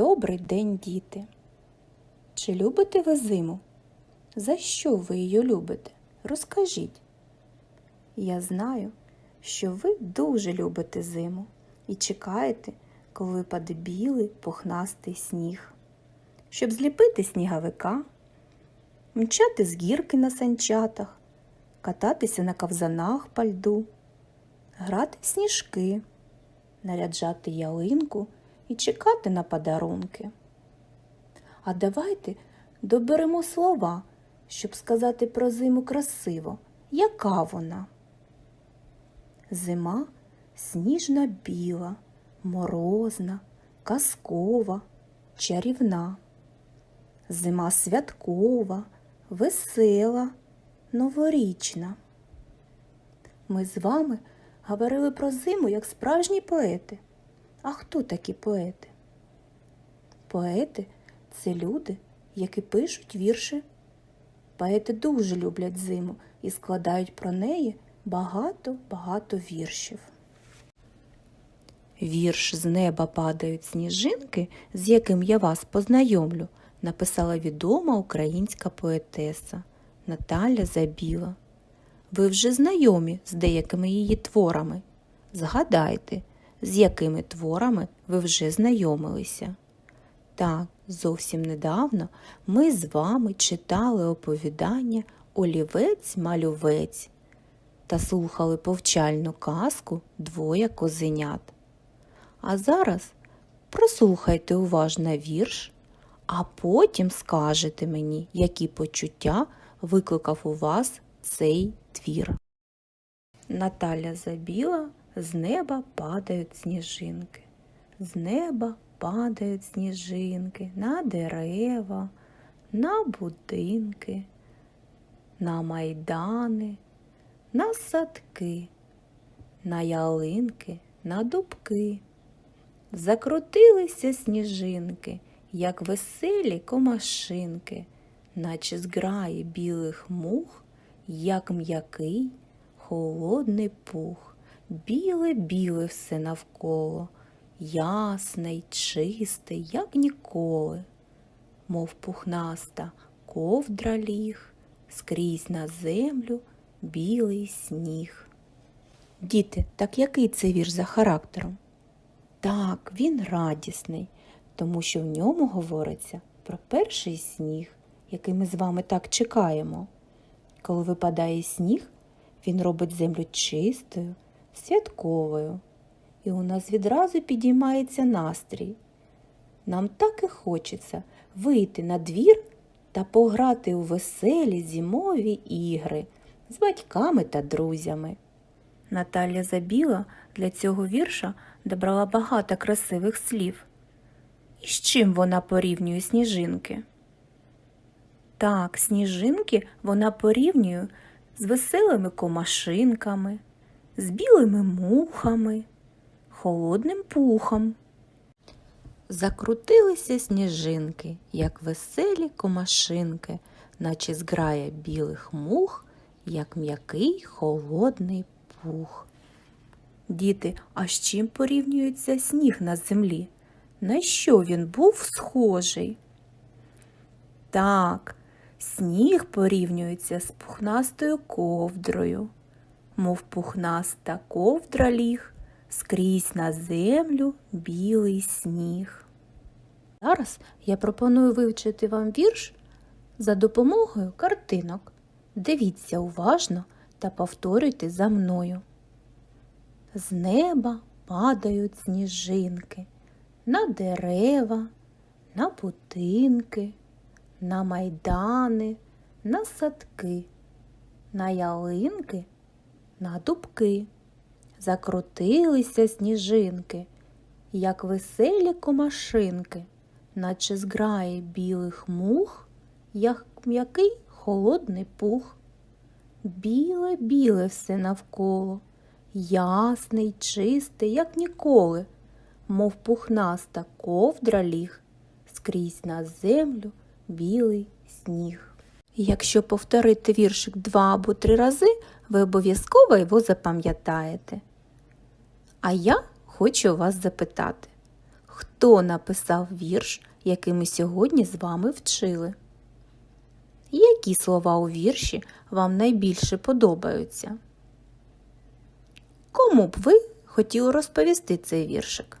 Добрий день, діти! Чи любите ви зиму? За що ви її любите? Розкажіть. Я знаю, що ви дуже любите зиму і чекаєте, коли випаде білий пухнастий сніг, щоб зліпити сніговика, мчати з гірки на санчатах, кататися на ковзанах по льду, грати в сніжки, наряджати ялинку і чекати на подарунки. А давайте доберемо слова, щоб сказати про зиму красиво, яка вона. Зима сніжна біла, морозна, казкова, чарівна. Зима святкова, весела, новорічна. Ми з вами говорили про зиму як справжні поети. А хто такі поети? Поети це люди, які пишуть вірші. Поети дуже люблять зиму і складають про неї багато-багато віршів. Вірш з неба падають сніжинки, з яким я вас познайомлю, написала відома українська поетеса Наталя Забіла. Ви вже знайомі з деякими її творами. Згадайте, з якими творами ви вже знайомилися. Так, зовсім недавно ми з вами читали оповідання Олівець-малювець та слухали повчальну казку двоє козенят. А зараз прослухайте уважно вірш, а потім скажете мені, які почуття викликав у вас цей твір. Наталя Забіла з неба падають сніжинки. З неба падають сніжинки на дерева, на будинки, на майдани, на садки, на ялинки, на дубки. Закрутилися сніжинки, як веселі комашинки, наче зграї білих мух, як м'який холодний пух. Біле-біле все навколо, ясне й чисте, як ніколи, мов пухнаста ковдра ліг, скрізь на землю білий сніг. Діти, так який це вірш за характером? Так, він радісний, тому що в ньому говориться про перший сніг, який ми з вами так чекаємо. Коли випадає сніг, він робить землю чистою, святковою, і у нас відразу підіймається настрій. Нам так і хочеться вийти на двір та пограти у веселі зимові ігри з батьками та друзями. Наталя Забіла для цього вірша добрала багато красивих слів. І з чим вона порівнює сніжинки? Так, сніжинки вона порівнює з веселими комашинками, з білими мухами, холодним пухом. Закрутилися сніжинки, як веселі комашинки, наче зграя білих мух, як м'який холодний пух. Діти, а з чим порівнюється сніг на землі? На що він був схожий? Так, сніг порівнюється з пухнастою ковдрою, мов пухнаста ковдра ліг, скрізь на землю білий сніг. Зараз я пропоную вивчити вам вірш за допомогою картинок. Дивіться уважно та повторюйте за мною. З неба падають сніжинки на дерева, на будинки, на майдани, на садки, на ялинки, на дубки. Закрутилися сніжинки, як веселі комашинки, наче зграє білих мух, як м'який холодний пух. Біле-біле все навколо, ясне й чисте, як ніколи, мов пухнаста ковдра ліг, скрізь на землю білий сніг. Якщо повторити віршик два або три рази, ви обов'язково його запам'ятаєте. А я хочу вас запитати, хто написав вірш, який ми сьогодні з вами вчили? Які слова у вірші вам найбільше подобаються? Кому б ви хотіли розповісти цей віршик?